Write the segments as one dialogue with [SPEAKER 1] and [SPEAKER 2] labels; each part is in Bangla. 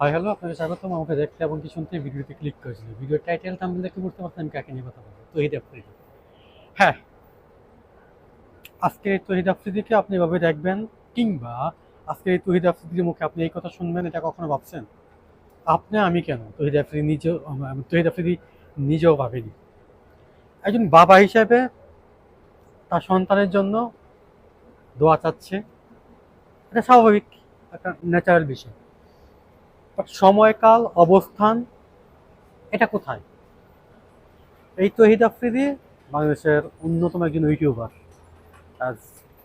[SPEAKER 1] হাই হ্যালো আপনাকে স্বাগতম। আমাকে দেখতে এবং কি শুনতে ভিডিওতে ক্লিক করেছিল ভিডিও টাইটেল থাম্বনেল দেখে বুঝতে পারছেন আমি কাকে নিয়ে কথা বলব। তহিদ আফ্রিদি। হ্যাঁ। আজকের এই তহিদ আফ্রিদিকে আপনি এভাবে দেখবেন কিংবা আজকের এই তহিদ আফ্রিদির মুখে আপনি এই কথা শুনবেন, এটা কখনো ভাবছেন? আপনি, আমি কেন? তহিদ আফ্রিদি নিজেও তহিদ আফ্রিদি নিজেও ভাবেনি। একজন বাবা হিসাবে তার সন্তানের জন্য দোয়া চাচ্ছে। এটা স্বাভাবিক, একটা ন্যাচারাল বিষয়। সময়কাল, অবস্থান, এটা কোথায়? এই তহিদ আফ্রিদি বাংলাদেশের অন্যতম একজন ইউটিউবার।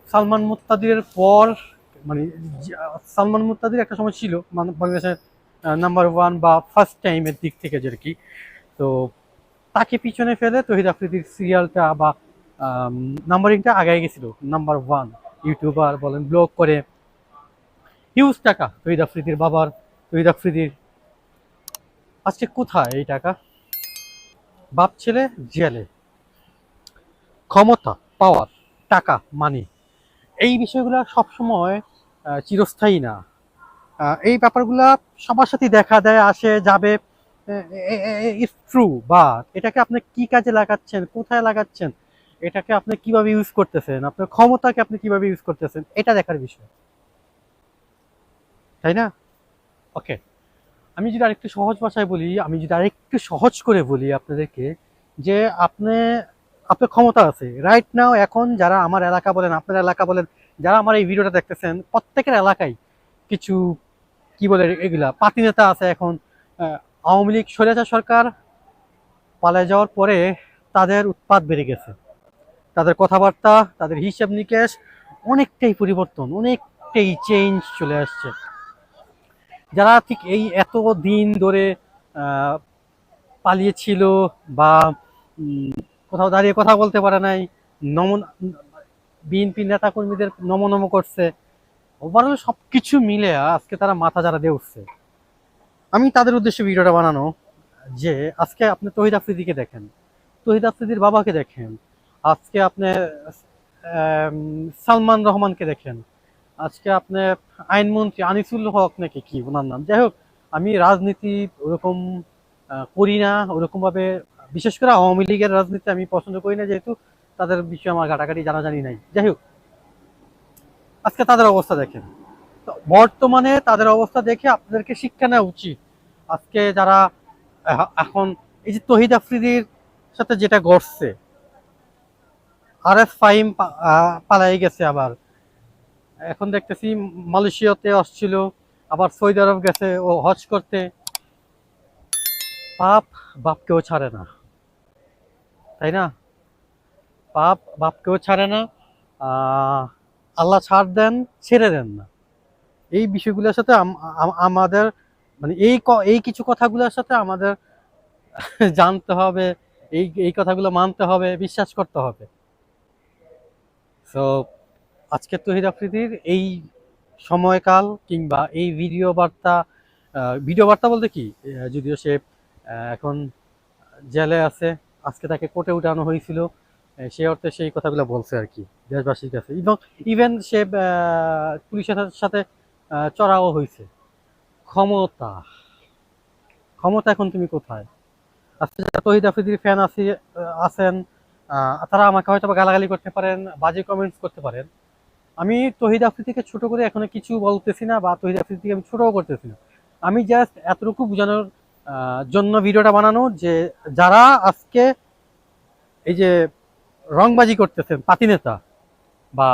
[SPEAKER 1] সালমান মুত্তাদিরের পর মানে সালমান মুত্তাদির একটা সময় ছিল মানে বাংলাদেশের নাম্বার ওয়ান বা ফার্স্ট টাইমের দিক থেকে যে আর কি। তো তাকে পিছনে ফেলে তহিদ আফ্রিদির সিরিয়ালটা বা নাম্বারিংটা আগায় গেছিল। নাম্বার ওয়ান ইউটিউবার বলেন ব্লগ করে। হিউজ টাকা তহিদ আফ্রিদির বাবার তহিদ আফ্রিদির আজকে কোথায় এই টাকা? বাপ ছেলে, জেলে। ক্ষমতা পাওয়ার টাকা মানি এই বিষয়গুলো সবসময় চিরস্থায়ী না। এই ব্যাপারগুলা সবার সাথে দেখা দেয়, আসে, যাবে। ট্রু বা এটাকে আপনি কি কাজে লাগাচ্ছেন? কোথায় লাগাচ্ছেন? এটাকে আপনি কীভাবে ইউজ করতেছেন? আপনার ক্ষমতাকে আপনি কীভাবে ইউজ করতেছেন? এটা দেখার বিষয়। তাই না? ওকে আমি যদি আরেকটু সহজ ভাষায় বলি, আমি যদি আরেকটু সহজ করে বলি আপনাদেরকে যে আপনি, আপনার ক্ষমতা আছে। রাইট নাও এখন যারা আমার এলাকা বলেন, আপনার এলাকা বলেন, যারা আমার এই ভিডিওটা দেখতেছেন, প্রত্যেকের এলাকায় কিছু, কি বলে এগুলা পাতি নেতা আছে এখন আওয়ামী লীগ স্বৈরাচার সরকার পালায় যাওয়ার পরে তাদের উৎপাদ বেড়ে গেছে। তাদের কথাবার্তা, তাদের হিসাব নিকেশ অনেকটাই পরিবর্তন, অনেকটাই চেঞ্জ চলে আসছে। যারা ঠিক এই এত দিন ধরে পালিয়েছিল বা কোথাও দাঁড়িয়ে কথা বলতে পারে নাই নমন বিএনপি নেতা কর্মীদের নম নম করছে ওভারঅল সব কিছু মিলে আজকে তারা মাথা যারা দিয়ে উঠছে। আমি তাদের উদ্দেশ্যে ভিডিওটা বানানো যে, আজকে আপনি তহিদ আফ্রিদিকে দেখেন। তহিদ আফ্রিদির বাবাকে দেখেন। আজকে আপনি সালমান রহমানকে দেখেন। আজকে আপনি আইনমন্ত্রী আনিসুল হক নাকি কি, ওনার নাম? যাই হোক, আমি রাজনীতি ওরকম করি না ওরকম ভাবে বিশেষ করে আওয়ামী লীগের রাজনীতি আমি পছন্দ করি না যেহেতু তাদের বিষয়ে আমার ঘাটাঘাটি জানাজানি নাই। যাই হোক, আজকে তাদের অবস্থা দেখেন। বর্তমানে তাদের অবস্থা দেখে আপনাদেরকে শিক্ষা নেওয়া উচিত। আজকে যারা এখন এই যে তহিদ আফ্রিদির সাথে যেটা ঘটছে আর এস ফাইম পালাই গেছে আবার। এখন দেখতেছি মালয়েশিয়াতে আসছিল, আবার সৌদি আরব গেছে ও হজ করতে। পাপ বাপকেও ছাড়ে না। তাই না? পাপ বাপকেও ছাড়ে না আল্লাহ ছাড় দেন, ছেড়ে দেন না। এই বিষয়গুলোর সাথে আম- আম- আমাদের মানে এই এই কিছু কথাগুলোর সাথে আমাদের জানতে হবে, এই এই কথাগুলো মানতে হবে, বিশ্বাস করতে হবে। সো আজকে তহিদ আফ্রিদির এই সময়কাল কিংবা এই ভিডিও বার্তা ভিডিও বার্তা বলতে কি? যদিও সে এখন জেলে আছে, আজকে তাকে কোর্টে উঠানো হয়েছিল সে অর্থে সেই কথাগুলো বলছে আর কি, দেশবাসীর কাছে। এবং ইভেন সে পুলিশের সাথে চড়াও হয়েছে। ক্ষমতা ক্ষমতা এখন তুমি কোথায়? আজকে যারা তহিদ আফ্রিদির ফ্যান আছি আছেন তারা আমাকে হয়তো গালাগালি করতে পারেন, বাজে কমেন্টস করতে পারেন আমি তহিদ আফ্রিদিকে ছোট করে এখনও কিছু বলতেছি না বা তহিদ আফ্রিদিকে আমি ছোটও করতেছি না। আমি জাস্ট এতটুকু বোঝানোর জন্য ভিডিওটা বানানো যে যারা আজকে এই যে রংবাজি করতেছেন, পাতি নেতা বা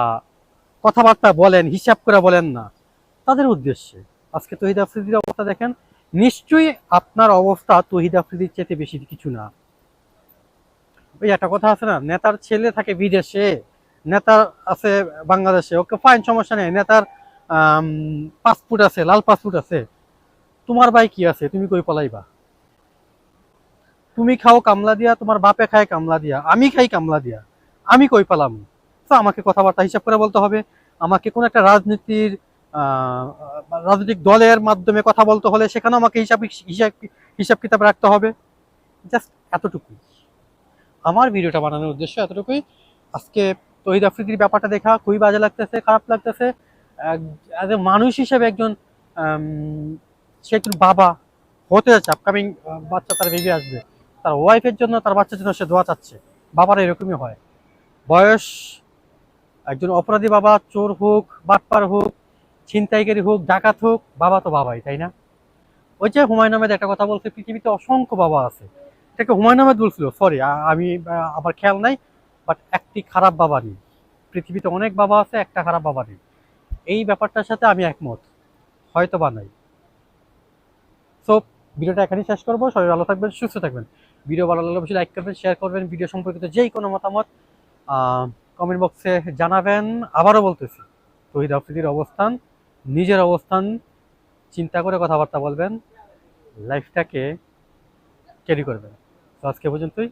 [SPEAKER 1] কথাবার্তা বলেন, হিসাব করে বলেন না, তাদের উদ্দেশ্যে আজকে তহিদ আফ্রিদির অবস্থা দেখেন, নিশ্চয়ই আপনার অবস্থা তহিদ আফ্রিদির চেয়ে বেশি কিছু না। ওই একটা কথা আছে না, নেতার ছেলে থাকে বিদেশে। নেতার আছে বাংলাদেশে, ওকে ফাইন সমস্যা নেই। নেতার পাসপোর্ট আছে, লাল পাসপোর্ট আছে। তোমার ভাই কি আছে? তুমি কই পলাইবা? তুমি খাও কামলা দিয়া, তোমার বাপে খায় কামলা দিয়া, আমি খাই কামলা দিয়া। আমি কই পালাম? তো আমাকে কথাবার্তা হিসাব করে বলতে হবে। আমাকে কোন একটা রাজনীতির রাজনৈতিক দলের মাধ্যমে কথা বলতে হলে সেখানে আমাকে হিসাব হিসাব হিসাব কিতাব রাখতে হবে। জাস্ট এতটুকুই। আমার ভিডিওটা বানানোর উদ্দেশ্য এতটুকুই। আজকে তহিদ আফ্রিদির ব্যাপারটা দেখা খুবই বাজে লাগতেছে, খারাপ লাগতেছে। অ্যাজ এ মানুষ হিসেবে একজন সে একজন বাবা হতে যাচ্ছে আপকামিং বাচ্চা তার বেবি আসবে। তার ওয়াইফের জন্য তার বাচ্চার জন্য সে দোয়া চাচ্ছে। বাবার এরকমই হয়। বয়স, একজন অপরাধী বাবা, চোর হোক, বাটপার হোক, ছিনতাইকারী হোক, ডাকাত হোক, বাবা তো বাবাই, তাই না? ওই যে হুমায়ুন আহমেদ একটা কথা বলছে, পৃথিবীতে অসংখ্য বাবা আছে। এটাকে হুমায়ুন আহমেদ বলছিল সরি আমি আমার খেয়াল নাই। বাট একটি খারাপ বাবা নেই। পৃথিবীতে অনেক বাবা আছে, একটা খারাপ বাবা নেই। এই ব্যাপারটার সাথে আমি একমত। হয়তো বা নাই। সো ভিডিওটা এখানেই শেষ করব। সবাই ভালো থাকবেন, সুস্থ থাকবেন। ভিডিও ভালো লাগলে অবশ্যই লাইক করবেন শেয়ার করবেন, ভিডিও সম্পর্কিত যেই কোনো মতামত কমেন্ট বক্সে জানাবেন। আবারও বলতেছি, তহিদ আফ্রিদির অবস্থান, নিজের অবস্থান, চিন্তা করে কথাবার্তা বলবেন লাইফটাকে ক্যারি করবেন। তো আজকে পর্যন্তই।